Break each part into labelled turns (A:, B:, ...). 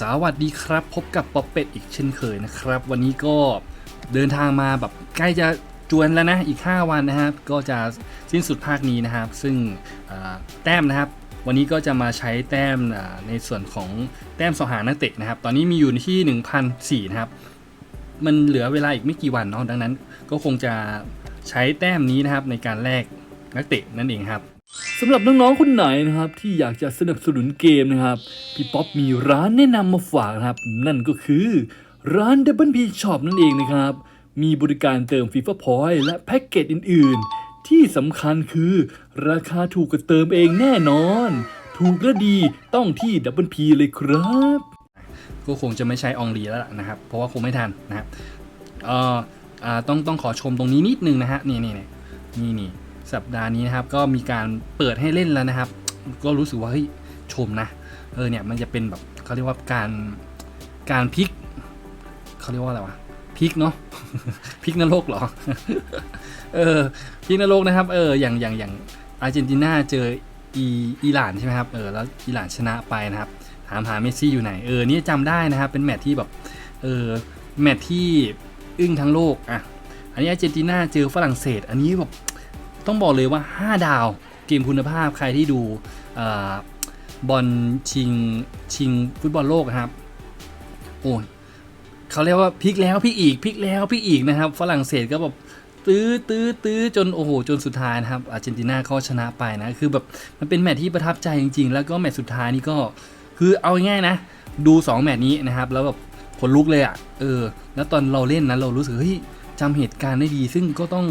A: สวัสดีครับ พบกับป๊อปเป็ดอีกเช่นเคยนะครับ วันนี้ก็เดินทางมาแบบใกล้จะจวนแล้วนะอีก 5 วันนะครับ ก็จะสิ้นสุดภาคนี้นะครับ ซึ่งแต้มนะครับ วันนี้ก็จะมาใช้แต้มในส่วนของแต้มสหานักเตะนะครับ ตอนนี้มีอยู่ที่1,004นะครับ มันเหลือเวลาอีกไม่กี่วันเนาะดังนั้น ก็คงจะใช้แต้มนี้นะครับในการแลกนักเตะนั่นเองครับ
B: สำหรับน้องๆคนไหนนะครับ ที่อยากจะสนับสนุนเกมนะครับพี่ป๊อปมีร้านแนะนำมาฝากนะครับ นั่นก็คือร้าน Double P Shop นั่นเองนะครับ มีบริการเติม FIFA Point และแพ็กเกจอื่น ๆ ที่สำคัญคือ ราคาถูกกว่าเติมเองแน่นอน ถูกและดีต้องที่ Double P เลยครับ
A: ก็คงจะไม่ใช้อองลีแล้วล่ะนะครับ เพราะว่าคงไม่ทันนะครับเอ่ออ่าต้องต้องขอชมตรงนี้นิดนึงนะฮะนี่นี่นี่นี่นี่ สัปดาห์นี้นะครับก็มีการเปิดให้เล่นแล้วนะครับ ก็รู้สึกว่าเฮ้ยชมนะเออเนี่ยมันจะเป็นแบบเขาเรียกว่าการการพลิกเขาเรียกว่าอะไรวะพลิกเนาะพลิกนรกเหรอเออพลิกนรกนะครับเอออย่างอย่างอย่างอาร์เจนตินาเจออีอิหร่านใช่ไหมครับเออแล้วอิหร่านชนะไปนะครับ ถามหาเมสซี่อยู่ไหนเออนี่จำได้นะครับเป็นแมตที่แบบเออแมตที่อึ้งทั้งโลกอะอันนี้อาร์เจนตินาเจอฝรั่งเศส อันนี้แบบ ต้องบอกเลยว่า 5 ดาวเกมคุณภาพใครที่ดูอบอลชิงชิงฟุตบอลโลกนะครับ โอ้ยเขาเรียกว่าพลิกแล้วพลิกอีกพลิกแล้วพลิกอีกนะครับ ฝรั่งเศสก็แบบตื้อตื้อตื้อจนโอ้โหจนสุดท้ายนะครับอาร์เจนตินาเขาชนะไปนะคือแบบมันเป็นแมตช์ที่ประทับใจจริง ๆ แล้วก็แมตช์สุดท้ายนี่ก็คือเอาง่ายนะ ดู 2 แมตช์นี้นะครับ แล้วแบบขนลุกเลยอะ่ะเออ แล้วตอนเราเล่นนะเรารู้สึกเฮ้ย จำเหตุการณ์ได้ดี ซึ่งก็ต้อง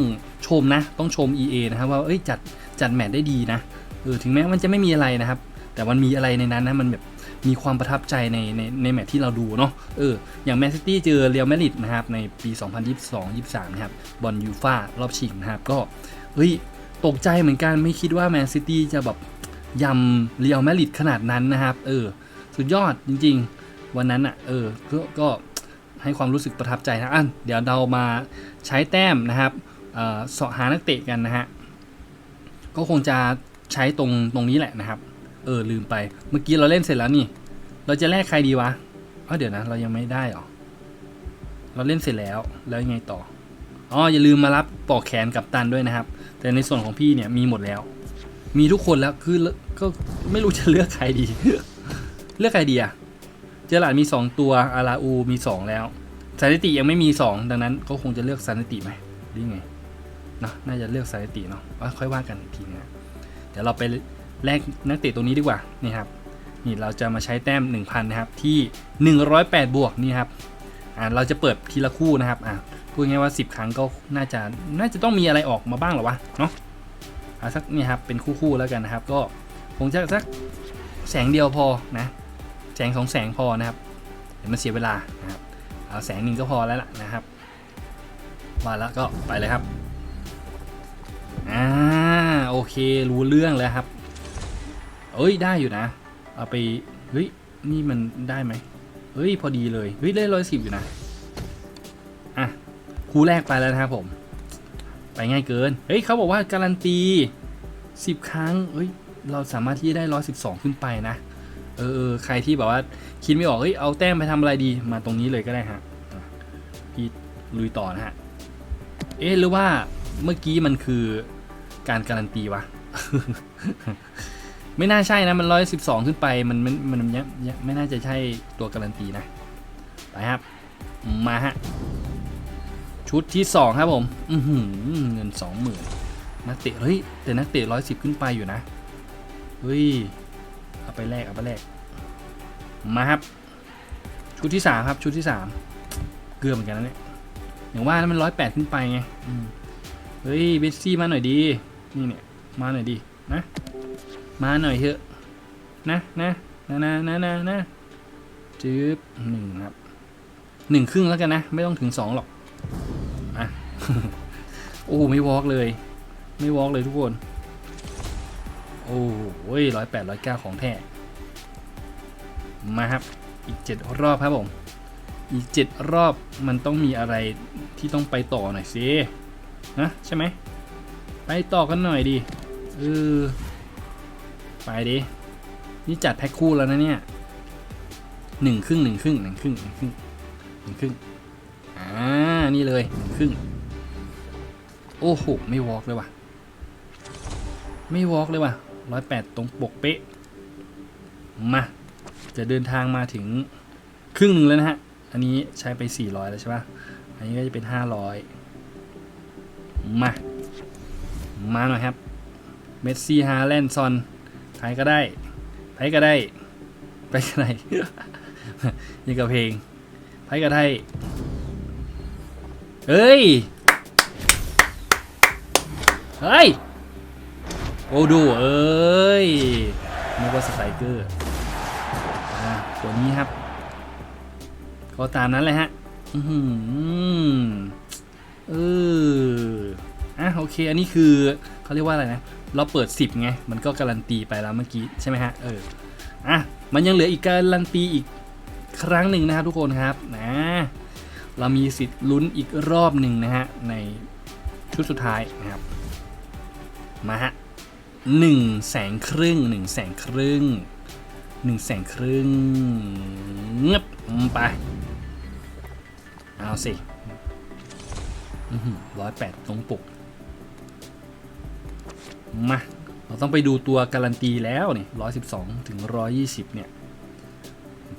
A: ชมนะ ต้องชม EA นะครับว่าเอ้ยจัดจัดแมตช์ได้ดีนะเออถึงแม้มันจะไม่มีอะไรนะครับ แต่มันมีอะไรในนั้นนะมันแบบมีความประทับใจในในในแมตช์ที่เราดูเนาะเอออย่างแมนซิตี้เจอเรอัลมาดริดนะครับในปี 2022-23 นะครับบอลยูฟ่ารอบชิงนะครับก็เฮ้ยตกใจเหมือนกันไม่คิดว่าแมนซิตี้จะแบบยำเรอัลมาดริดขนาดนั้นนะครับ เออ สุดยอดจริง ๆ วันนั้นอะ เออก็ ให้ความรู้สึกประทับใจนะอะเดี๋ยวเรามาใช้แต้มนะครับเอ่อเสาะหานักเตะกันนะฮะก็คงจะใช้ตรงตรงนี้แหละนะครับ เออลืมไปเมื่อกี้เราเล่นเสร็จแล้วนี่ เราจะแลกใครดีวะเออเดี๋ยวนะ เรายังไม่ได้หรอเราเล่นเสร็จแล้วแล้วยังไงต่ออ๋ออย่าลืมมารับปอกแขนกับตันด้วยนะครับ แต่ในส่วนของพี่เนี่ยมีหมดแล้ว มีทุกคนแล้วคือก็ไม่รู้จะเลือกใครดี เลือกใครดีอะ เจอหลาดมี 2 ตัวอาราอูมี 2 แล้วซานิติยังไม่มี 2 ดังนั้นก็คงจะเลือกซานิติไหมหรือไงเนาะน่าจะเลือกซานิติเนาะว่าค่อยว่ากันอีกทีนะเดี๋ยวเราไปแลกนักเตะตัวนี้ดีกว่านี่ครับนี่เราจะมาใช้แต้ม 1,000 นะครับ ที่ 108 บวกนี่ครับอ่าเราจะเปิดทีละคู่นะครับอ่าพูดง่ายว่า 10 ครั้งก็น่าจะน่าจะต้องมีอะไรออกมาบ้างหรอวะเนาะอ่าสักนี่ครับเป็นคู่ๆแล้วกันนะครับ ก็คงจะสักแสงเดียวพอนะ แสงสองแสงพอนะครับเดี๋ยวมันเสียเวลานะครับเอาแสงหนึ่งก็พอแล้วล่ะนะครับมาแล้วก็ไปเลยครับอ่าโอเครู้เรื่องแล้วครับเอ้ยได้อยู่นะเอาไปเฮ้ยนี่มันได้ไหมเฮ้ยพอดีเลยเฮ้ยได้ร้อยสิบอยู่นะอะคู่แรกไปแล้วนะครับผมไปง่ายเกิน เฮ้ยเขาบอกว่าการันตีสิบครั้ง เฮ้ย เราสามารถที่จะได้ร้อยสิบสองขึ้นไปนะ เออใครที่แบบว่าคิดไม่ออกเฮ้ยเอาแต้มไปทำอะไรดีมาตรงนี้เลยก็ได้ฮะพี่ลุยต่อนะฮะเอ๊ะหรือว่าเมื่อกี้มันคือการการันตีวะไม่น่าใช่นะมันร้อยสิบสองขึ้นไปมันมันมันมันยังยังไม่น่าจะใช่ตัวการันตีนะไปครับ มาฮะชุดที่สองครับผมอือหือเงินสองหมื่นนักเตะเฮ้ยแต่นักเตะร้อยสิบขึ้นไปอยู่นะเฮ้ย เอาไปแลกเอาไปแลกมาครับ ชุดที่สามครับ ชุดที่สามเกือบเหมือนกันนะเนี่ยอย่างว่าแล้วมันร้อยแปดขึ้นไปไงอืมเฮ้ยเบสซี่มาหน่อยดีนี่เนี่ย มาหน่อยดีนะ มาหน่อยเถอะนะนะนะนะนะนะนะจืบหนึ่งครับหนึ่งครึ่งแล้วกันนะ ไม่ต้องถึงสองหรอกอะโอ้ไม่วอล์กเลย ไม่วอล์กเลยทุกคน โอ้โหร้อยแปดร้อยเก้าของแท้ มาครับ อีกเจ็ดรอบครับผม อีกเจ็ดรอบมันต้องมีอะไรที่ต้องไปต่อหน่อยสินะใช่ไหม ไปต่อกันหน่อยดิเออไปดินี่จัดแพ็คคู่แล้วนะเนี่ยหนึ่งครึ่งหนึ่งครึ่งหนึ่งครึ่งหนึ่งครึ่งหนึ่งครึ่งอ่านี่เลยหนึ่งครึ่งโอ้โหไม่วอล์กเลยว่ะ ไม่วอล์กเลยว่ะ ร้อยแปดตรงปกเป๊ะ มา จะเดินทางมาถึงครึ่งหนึ่งแล้วนะฮะ อันนี้ใช้ไป400แล้วใช่ปะอันนี้ก็จะเป็น500มา มาหน่อยครับ เมสซี่ฮาแลนด์ซอนใครก็ได้ใครก็ได้ ไปก็ได้นี่กับเพลงใครก็ได้เฮ้ย เฮ้ย โอ้ดูเอ้ยนึกว่าสไตรเกอร์อ่าตัวนี้ครับ ก็ตามนั้นเลยฮะ อือหือเอออะโอเคอันนี้คือเขาเรียกว่าอะไรนะ เราเปิด 10 ไง มันก็การันตีไปแล้วเมื่อกี้ใช่ไหมฮะ เออ อะ มันยังเหลืออีกการันตีอีกครั้งหนึ่งนะครับทุกคนครับนะเรามีสิทธิ์ลุ้นอีกรอบหนึ่งนะฮะ ในชุดสุดท้ายนะครับ มาฮะ หนึ่งแสนครึ่งหนึ่งแสนครึ่งหนึ่งแสนครึ่งเงบไป เอาสิร้อยแปดตรงปุก มา เราต้องไปดูตัวการันตีแล้วนี่ร้อยสิบสองถึงร้อยี่สิบเนี่ย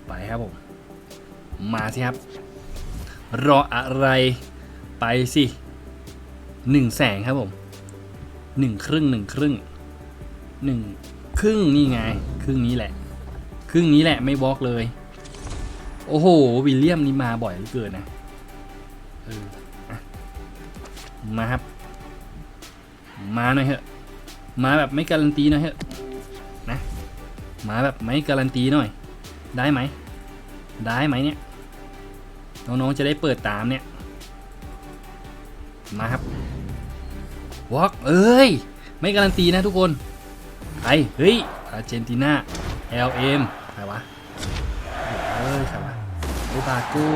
A: ไปครับผม มาสิครับ รออะไรไปสิหนึ่งแสงครับผมหนึ่งครึ่งหนึ่งครึ่ง หนึ่งครึ่งนี่ไง ครึ่งนี้แหละ ครึ่งนี้แหละไม่บล็อกเลย โอ้โห วิลเลียมนี่มาบ่อยเหลือเกินนะเออมาครับ มาหน่อยเถอะ มาแบบไม่การันตีหน่อยเถอะนะ มาแบบไม่การันตีหน่อย ได้ไหม ได้ไหมเนี่ย น้องๆจะได้เปิดตามเนี่ย มาครับวอกเอ้ย ไม่การันตีนะทุกคน ใครเฮ้ยอาร์เจนตินา LM ใครวะเอ้ยใครวะโอบาโก้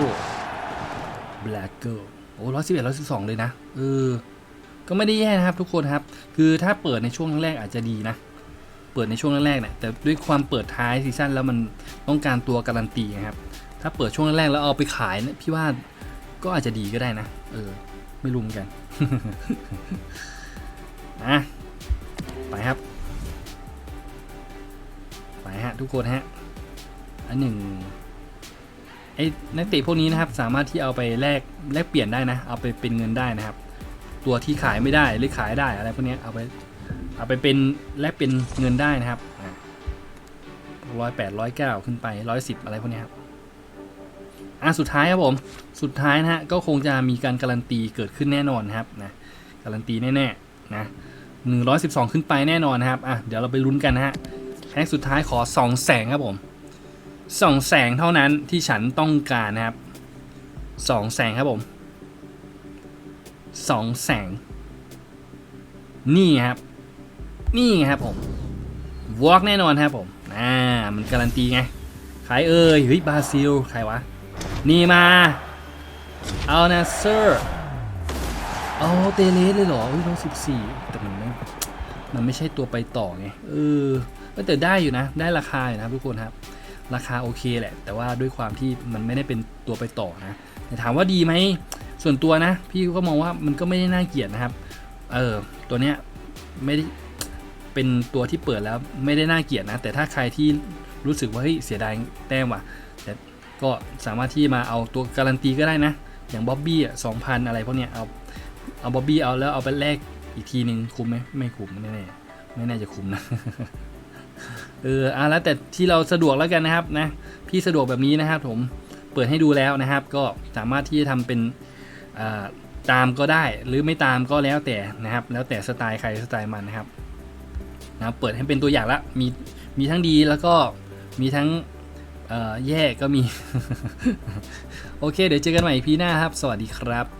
A: แบล็กเกิลโอ้ร้อยสิบเอ็ดร้อยสิบสองเลยนะเออก็ไม่ได้แย่นะครับทุกคนครับ คือถ้าเปิดในช่วงแรกอาจจะดีนะ เปิดในช่วงแรกเนี่ยแต่ด้วยความเปิดท้ายซีซั่นแล้วมันต้องการตัวการันตีนะครับ ถ้าเปิดช่วงแรกแล้วเอาไปขายเนี่ยพี่ว่าก็อาจจะดีก็ได้นะ เออ ไม่รู้เหมือนกัน อะ ไปครับ ทุกคนฮะ อันหนึ่งไอ้นักเตะพวกนี้นะครับสามารถที่เอาไปแลกแลกเปลี่ยนได้นะ เอาไปเป็นเงินได้นะครับ ตัวที่ขายไม่ได้หรือขายได้อะไรพวกนี้เอาไปเอาไปเป็นแลกเป็นเงินได้นะครับร้อยแปดร้อยเก้าขึ้นไปร้อยสิบอะไรพวกนี้ครับอะสุดท้ายครับผมสุดท้ายนะฮะก็คงจะมีการการันตีเกิดขึ้นแน่นอนครับนะการันตีแน่ๆนะหนึ่งร้อยสิบสองขึ้นไปแน่นอนนะครับอะเดี๋ยวเราไปลุ้นกันนะฮะ แพ็กสุดท้ายขอสองแสงครับผมสองแสงเท่านั้นที่ฉันต้องการนะครับสองแสงครับผมสองแสง นี่ครับ นี่ครับผมวอล์กแน่นอนครับผมอ่ามันการันตีไงใครเอ่ยเฮ้ยบราซิลใครวะ นี่มาเอานะเซอร์เอาเตเลสเลยเหรอร้อยสิบสี่แต่มันไม่มันไม่ใช่ตัวไปต่อไงเออ แต่ได้อยู่นะ ได้ราคาอยู่นะทุกคนครับ ราคาโอเคแหละ แต่ว่าด้วยความที่มันไม่ได้เป็นตัวไปต่อนะแต่ถามว่าดีไหมส่วนตัวนะ พี่ก็มองว่ามันก็ไม่ได้น่าเกลียดนะครับ เออตัวเนี้ยไม่ได้เป็นตัวที่เปิดแล้วไม่ได้น่าเกลียดนะ แต่ถ้าใครที่รู้สึกว่าเฮ้ยเสียดายแต้มว่ะแต่ก็สามารถที่มาเอาตัวการันตีก็ได้นะ อย่างบ๊อบบี้อะสองพันอะไรพวกเนี้ยเอาเอาบ๊อบบี้เอาแล้วเอาไปแลกอีกทีหนึ่งคุ้มไหมไม่คุ้มแน่ๆไม่น่าจะคุ้มนะ เอออะแล้วแต่ที่เราสะดวกแล้วกันนะครับนะพี่สะดวกแบบนี้นะครับผมเปิดให้ดูแล้วนะครับ ก็สามารถที่จะทำเป็นตามก็ได้หรือไม่ตามก็แล้วแต่นะครับ แล้วแต่สไตล์ใครสไตล์มันนะครับนะเปิดให้เป็นตัวอย่างละมีมีทั้งดีแล้วก็มีทั้งแย่ก็มี โอเค เดี๋ยวเจอกันใหม่พีหน้าครับ สวัสดีครับ